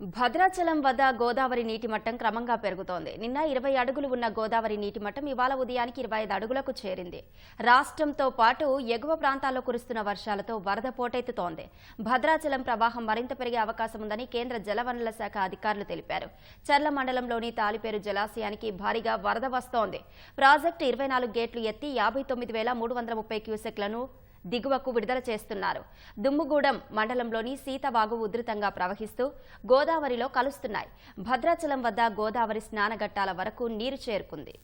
భద్రాచలం వద్ద గోదావరి నీటి మట్టం క్రమంగా పెరుగుతోంది. నిన్న ఇరవై అడుగులు ఉన్న గోదావరి నీటి మట్టం ఇవాళ ఉదయానికి ఇరవై ఐదు అడుగులకు చేరింది. రాష్ట్రంతో పాటు ఎగువ ప్రాంతాల్లో కురుస్తున్న వర్షాలతో వరద పోటెత్తుతోంది. భద్రాచలం ప్రవాహం మరింత పెరిగే అవకాశం ఉందని కేంద్ర జలవనరుల శాఖ అధికారులు తెలిపారు. చర్ల మండలంలోని తాలిపేరు జలాశయానికి భారీగా వరద వస్తోంది. ప్రాజెక్టు ఇరవై నాలుగు గేట్లు ఎత్తి యాభై తొమ్మిది వేల మూడు వందల ముప్పై క్యూసెక్లను దిగువకు విడుదల చేస్తున్నారు. దుమ్ముగూడెం మండలంలోని సీతవాగు ఉధృతంగా ప్రవహిస్తూ గోదావరిలో కలుస్తున్నాయి. భద్రాచలం వద్ద గోదావరి స్నానఘట్టాల వరకు నీరు చేరుకుంది.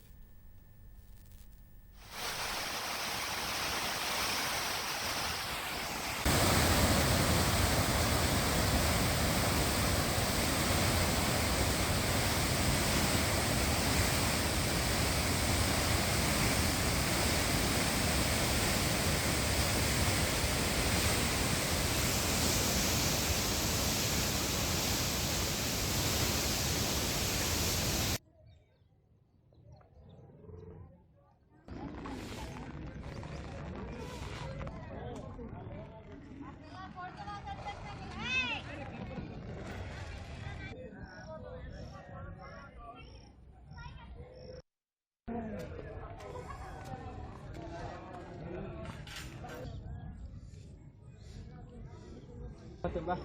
Bate, bate.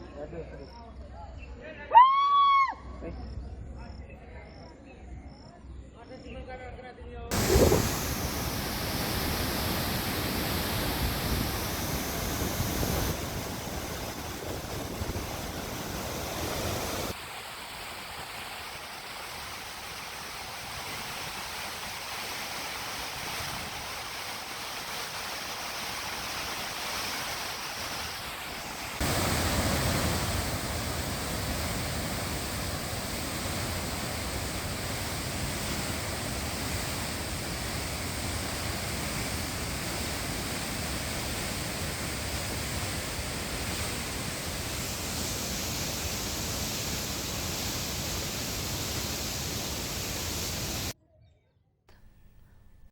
Bate.